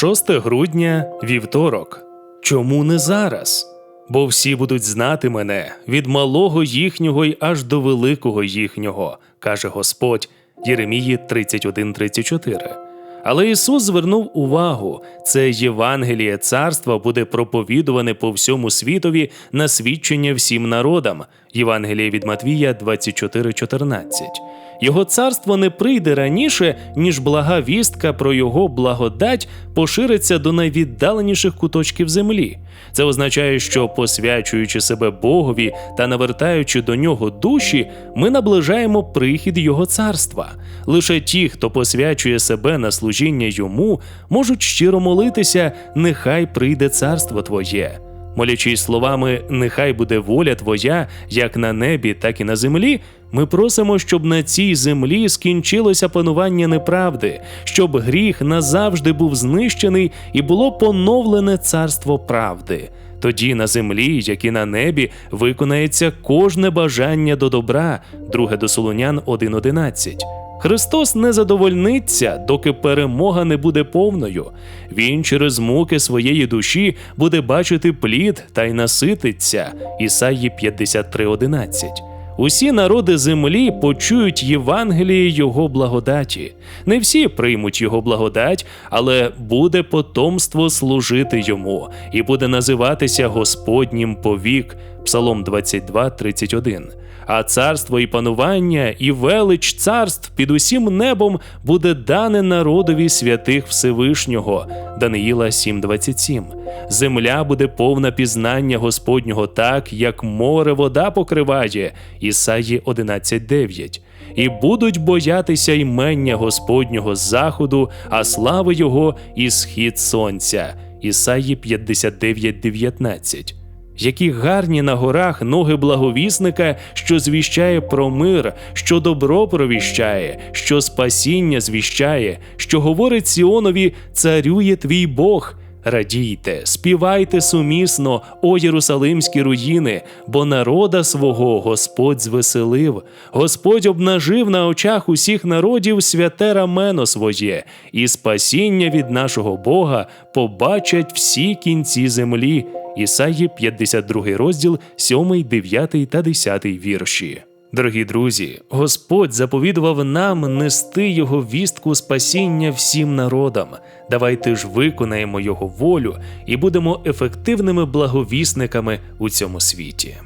6 грудня, вівторок. Чому не зараз? Бо всі будуть знати мене від малого їхнього й аж до великого їхнього, каже Господь Єремії 31.34. Але Ісус звернув увагу, це Євангеліє царства буде проповідуване по всьому світові на свідчення всім народам. Євангеліє від Матвія 24.14. Його царство не прийде раніше, ніж блага вістка про його благодать пошириться до найвіддаленіших куточків землі. Це означає, що посвячуючи себе Богові та навертаючи до нього душі, ми наближаємо прихід Його царства. Лише ті, хто посвячує себе на служіння йому, можуть щиро молитися, нехай прийде царство Твоє. Молячись словами Нехай буде воля Твоя, як на небі, так і на землі. Ми просимо, щоб на цій землі скінчилося панування неправди, щоб гріх назавжди був знищений і було поновлене царство правди. Тоді на землі, як і на небі, виконається кожне бажання до добра. 2 до Солонян 1.11. Христос не задовольниться, доки перемога не буде повною. Він через муки своєї душі буде бачити плід та й насититься. Ісаї 53.11. Усі народи землі почують Євангеліє Його благодаті. Не всі приймуть Його благодать, але буде потомство служити йому і буде називатися Господнім повік. Псалом 22, 31. А царство і панування, і велич царств під усім небом буде дане народові святих Всевишнього. Даниїла 7.27. Земля буде повна пізнання Господнього так, як море вода покриває. Ісаї 11.9. І будуть боятися ймення Господнього з заходу, а слави Його і схід сонця. Ісаї 59.19. Які гарні на горах ноги благовісника, що звіщає про мир, що добро провіщає, що спасіння звіщає, що говорить Сіонові царює твій Бог. Радійте, співайте сумісно, о Єрусалимські руїни, бо народа свого Господь звеселив, Господь обнажив на очах усіх народів святе рамено своє, і спасіння від нашого Бога побачать всі кінці землі. Ісаї 52 розділ, 7, 9 та 10 вірші. Дорогі друзі, Господь заповідував нам нести Його вістку спасіння всім народам. Давайте ж виконаємо Його волю і будемо ефективними благовісниками у цьому світі.